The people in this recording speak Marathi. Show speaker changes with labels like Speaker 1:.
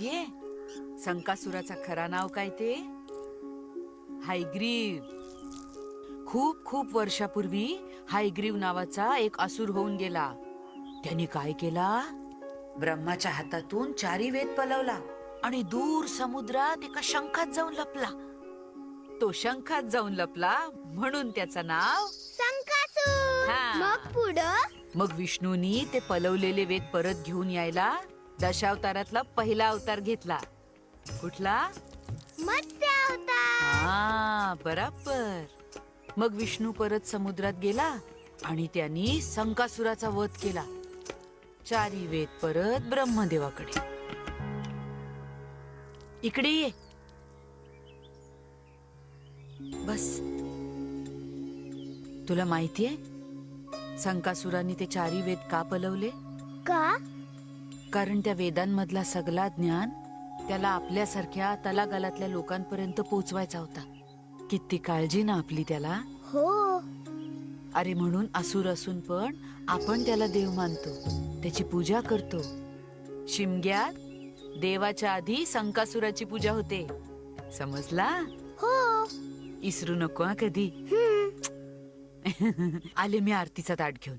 Speaker 1: माहितीये? संकासुराचा खरा नाव काय ते? हायग्रीव. खूप खूप वर्षापूर्वी हायग्रीव नावाचा एक असुर होऊन गेला. त्यांनी काय केला? ब्रह्माच्या हातातून चारी वेद पलवला आणि दूर समुद्रात एका शंखात जाऊन लपला. तो शंखात जाऊन लपला म्हणून त्याचं नाव हा.
Speaker 2: मग पुढं?
Speaker 1: मग विष्णूनी ते पलवलेले वेद परत घेऊन यायला दशावतारातला पहिला अवतार घेतला. कुठला?
Speaker 2: मत्स्य अवतार.
Speaker 1: हा बराबर. मग विष्णू परत समुद्रात गेला आणि त्यांनी संकासुराचा वध केला. चारी वेद परत ब्रह्मदेवाकडे. इकडे ये. बस. तुला माहितीये संकासुराने ते चारी वेद का पलवले?
Speaker 2: का?
Speaker 1: कारण त्या वेदांमधला सगळा ज्ञान त्याला आपल्यासारख्या तलागालातल्या लोकांपर्यंत पोचवायचा होता. किती काळजी ना आपली त्याला.
Speaker 2: हो.
Speaker 1: अरे म्हणून असुर असून पण आपण त्याला देव मानतो. त्याची पूजा करतो. शिमग्यात देवाच्या आधी संकासुराची पूजा होते. समजला?
Speaker 2: हो.
Speaker 1: इसरू नको हा कधी.
Speaker 2: हम्म.
Speaker 1: आले मी आरतीचा ताट घेऊन.